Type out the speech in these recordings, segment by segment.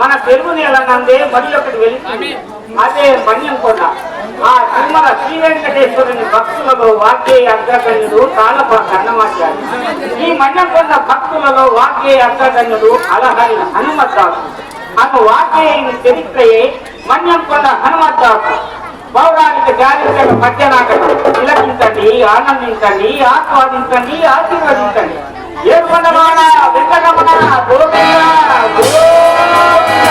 మన తెలుగు నేల నందే మరి ఒకటి వెలిసింది అదే మన్యంకొండ ఆ తిరుమల శ్రీ వెంకటేశ్వరుని భక్తులలో వాగ్యేయ అగ్రగణ్యుడు తాళపాక అన్నమాచార్య ఈ మన్యంకొండ భక్తులలో వాగ్యేయ అగ్రగణ్యుడు అలహరి హనుమద్దాసు. అను వాగ్యేయుని చరిత్రయే మన్యంకొండ హనుమద్దాసు. పౌరాణిక చారిత్రక మధ్య నాటకం తిలకించండి ఆనందించండి ఆస్వాదించండి ఆశీర్వదించండి. ఏడుకొండవాడ వెంకటరమణ గోవింద గోవింద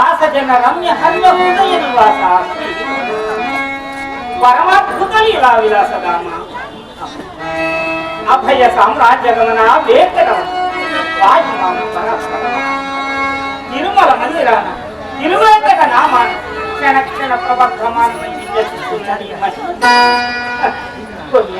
దేవా దయా రమ్య హర్య హృదయ నివాస పరమాద్భుత లీలా విలాసదామ అభయ సామ్రాజ్య గమన వేంకటరమణ వాయుమాన పరాత్పర తిరుమల మందిరాన తిరువేంకట నామాన క్షణ క్షణ ప్రవర్ధమానమై విద్యసిస్తున్నది ఈ మహిమ. కొన్ని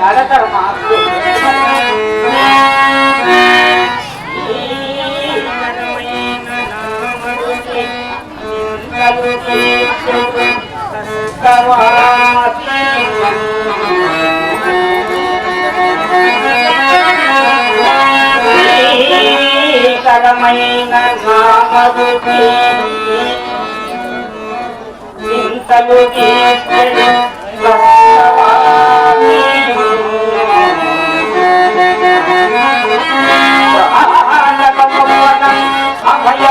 కరమైన నామరుకి చింతలు తీర్చెడు అభయ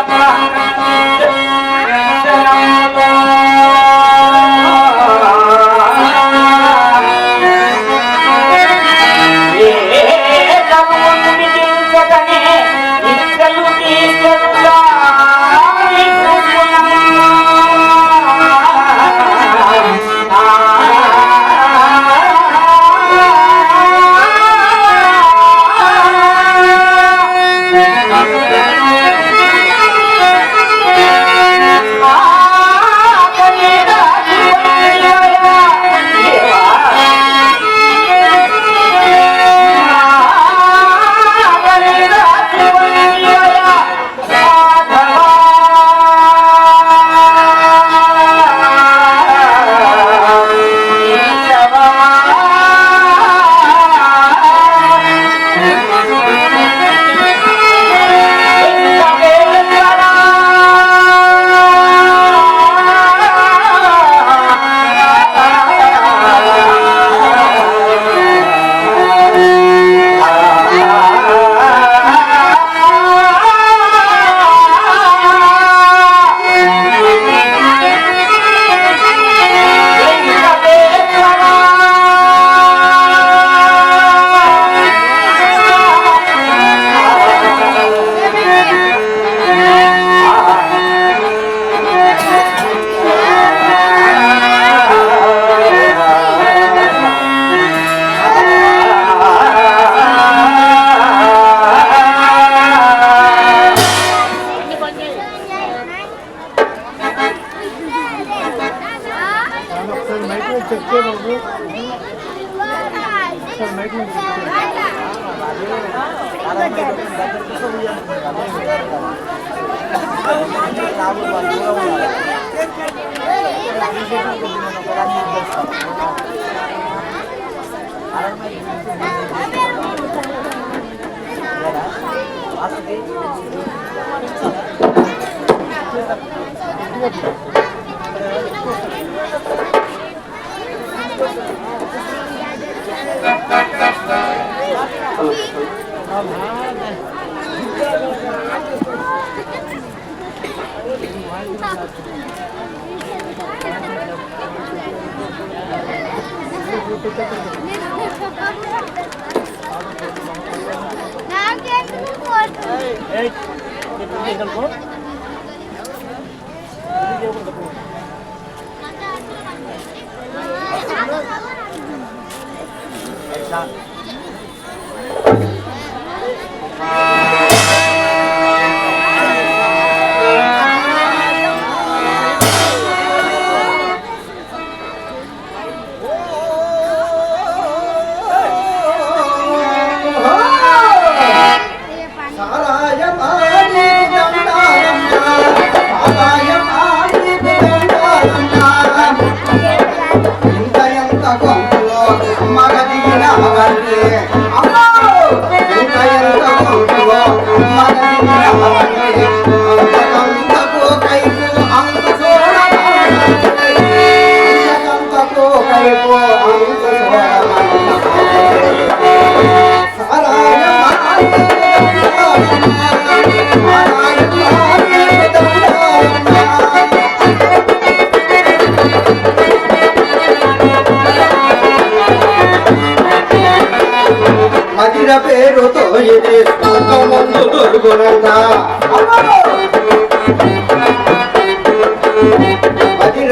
Hey, hey, kita Get the vehicle ko 감사합니다.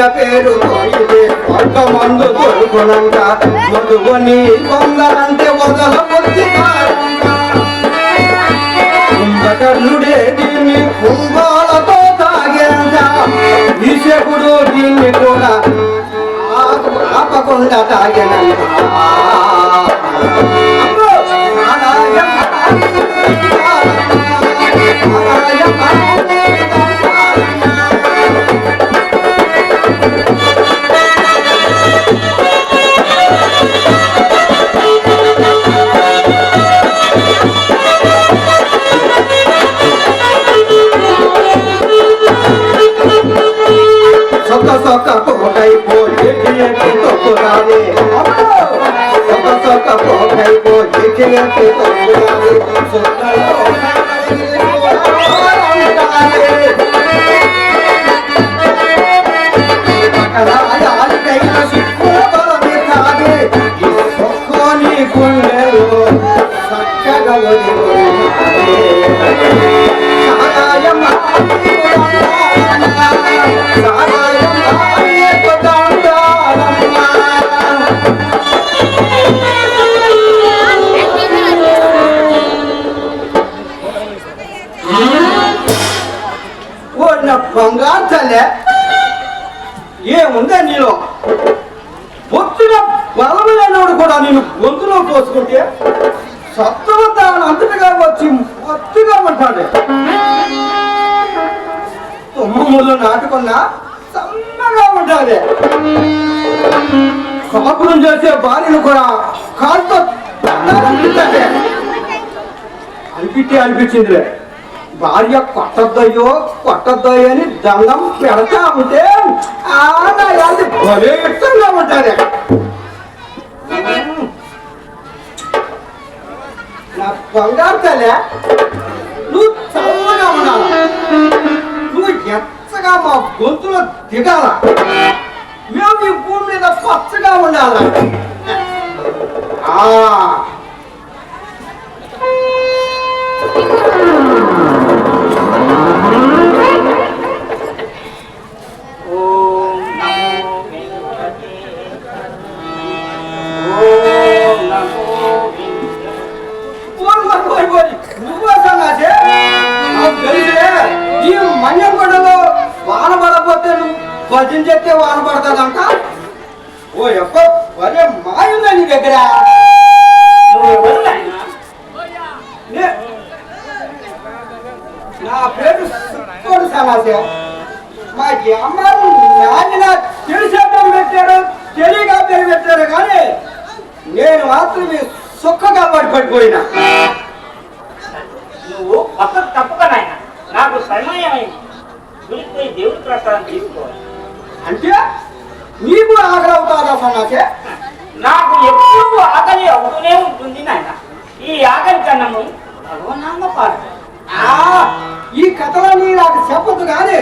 పేరుతో ఇది ముందు దొరుకునంత పేరు మధువని వదల దీన్ని కుంభాలతో విషకుడు దీన్ని కూడా ఆపకుండా తాగేనంట చక్కగా తుమ్మములు నాటుకున్న సన్నగా ఉంటుంది కాపురం చేసే భార్యను కూడా కాలుతో అనిపించి అనిపించిందిలే. భార్య కొట్టద్దయ్యో కొట్టద్దయ్యో అని దండం పెడతా ఉంటే ఆదాయాలు భలే ఇష్టంగా ఉంటారే. నా బంగారు తల్లే నువ్వు చల్లగా ఉన్నావు. నువ్వు పచ్చగా మా గొంతులో దిగాల మేము ఈ భూమి మీద పచ్చగా ఉండాల. పడిపోయినా. నువ్వు పక్కకు తప్పక నాయన నాకు సమయమైంది గుడికి పోయి దేవుడి ప్రసాదం తీసుకోవాలి. అంటే నీకు ఆకలి అవుతాదా సన్నాసే? నాకు ఎప్పుడు ఆకలి అవుతూనే ఉంటుంది నాయన. ఈ ఆకలి కన్నము భగవనామ పాడు. ఆ, ఈ కథలన్నీ నాకు చెప్పదు కానీ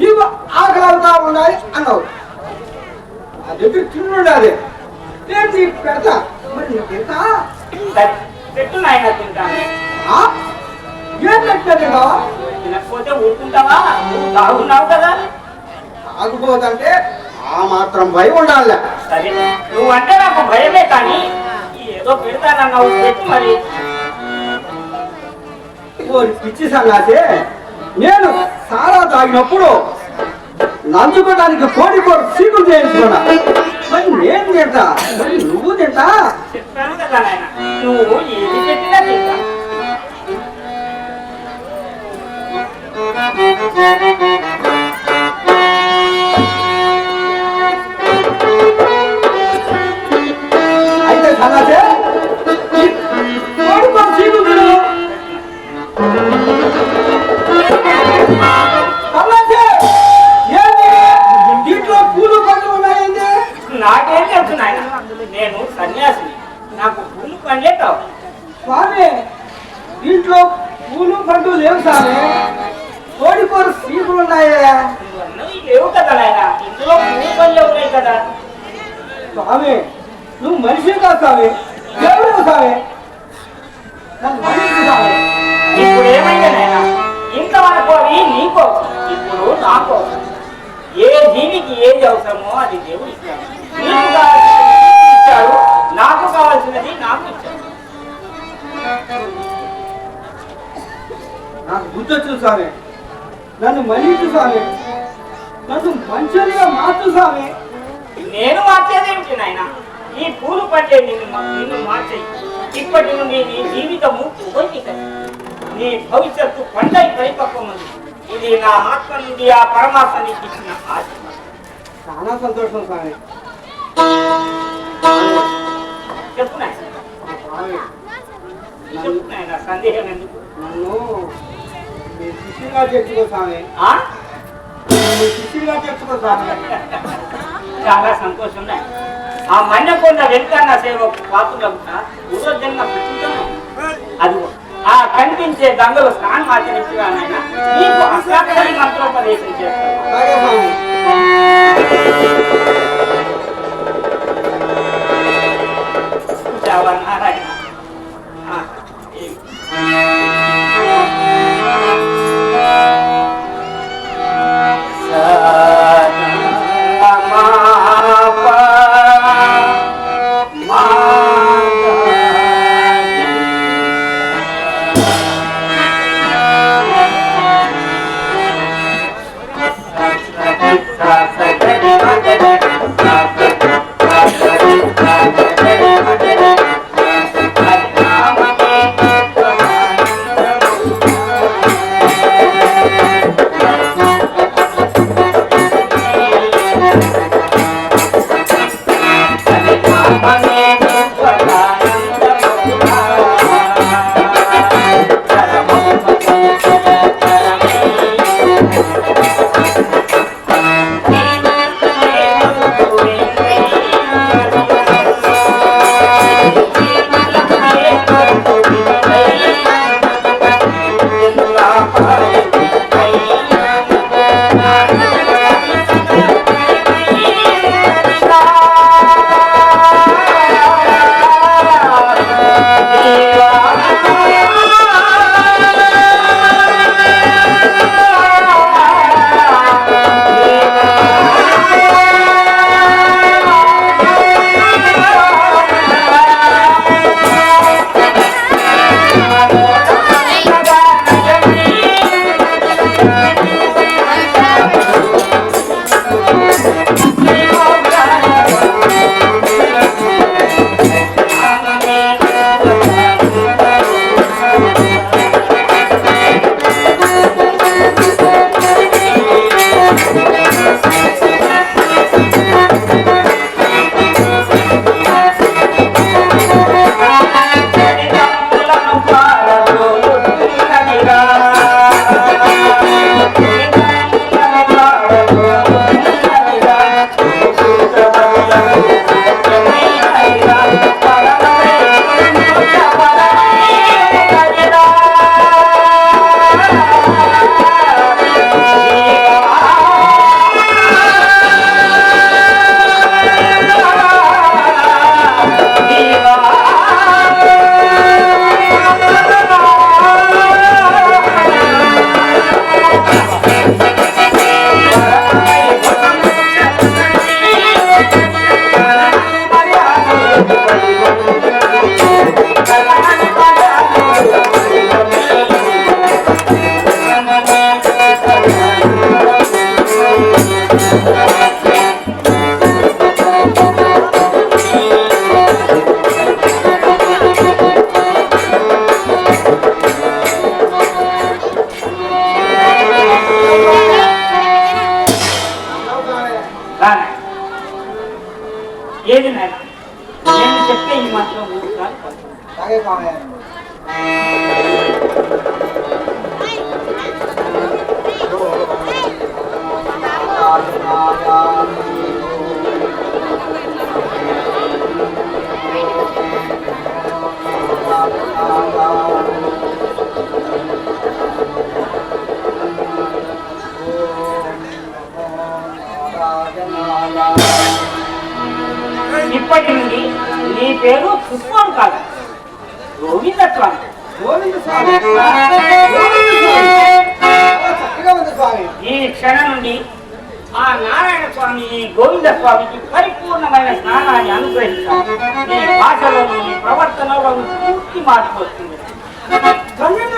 నీకు ఆకలి అవుతా ఉండాలి అన్నావు. నా దగ్గర తిండి ఉండాలి. నేను నీకు పెడతా. మరి నీకు సరే, పెట్టు నాయన తింటాను ఆ? ఏం పెట్టాను తినకపోతే ఊరుకుంటావా? నువ్వు తాగున్నావు కదా. ఆగిపోదంటే ఆ మాత్రం భయం ఉండాలి. సరే నువ్వంటే నాకు భయమే కానీ ఏదో పెడతానన్నావు పెట్టు మరి. పిచ్చి సన్నాసే నేను సారా తాగినప్పుడు నంచుకోవడానికి కోడి కోడి సీకులు చేయించుకున్నా. మరి నేను తింటా మరి నువ్వు తింటా చెప్పాను కదా నాయన నువ్వు ఏది పెట్టినా తింటా నీకు కావాల్సినది ఇచ్చాడు నాకు కావాల్సినది నాకు ఇచ్చాడు నాకు వచ్చింది స్వామి నన్ను మన్నించు స్వామి నన్ను మంచిగా మార్చు స్వామి నేను మార్చేదేమిటి నాయన? ఈ పూలు పట్టే నిన్ను నిన్ను మార్చేయి. ఇప్పటి నుండి నీ జీవితము ఉపయోగితం నీ భవిష్యత్తు పండై పరిపక్వం ఇది నా ఆత్మ నుండి ఆ పరమాత్మ నీకు ఇచ్చిన ఆశీర్వాదం చాలా సంతోషం స్వామి చెప్పు నాయన సందేహం ఎందుకు? నన్ను మీ స్వామి? మీ స్వామి. చాలా సంతోషం. ఆ మన్నెకొండ వెంకన్న సేవ ప్రతిష్టమే అదిగో ఆ కనిపించే గంగలో స్నానం ఆచరించగా నీకు మంత్రోపదేశం చేస్తాను. అలాగే స్వామి చూసావా నారాయణ ఇప్పటి నుండి నీ పేరు పుష్పం కాదు గోవింద స్వామి ఈ క్షణం నుండి ఆ నారాయణ స్వామి గోవింద స్వామికి పరిపూర్ణమైన స్నానాన్ని అనుగ్రహిస్తాను నీ భాషలోను నీ ప్రవర్తనలోను పూర్తి మారిపోతుంది ధన్యుడు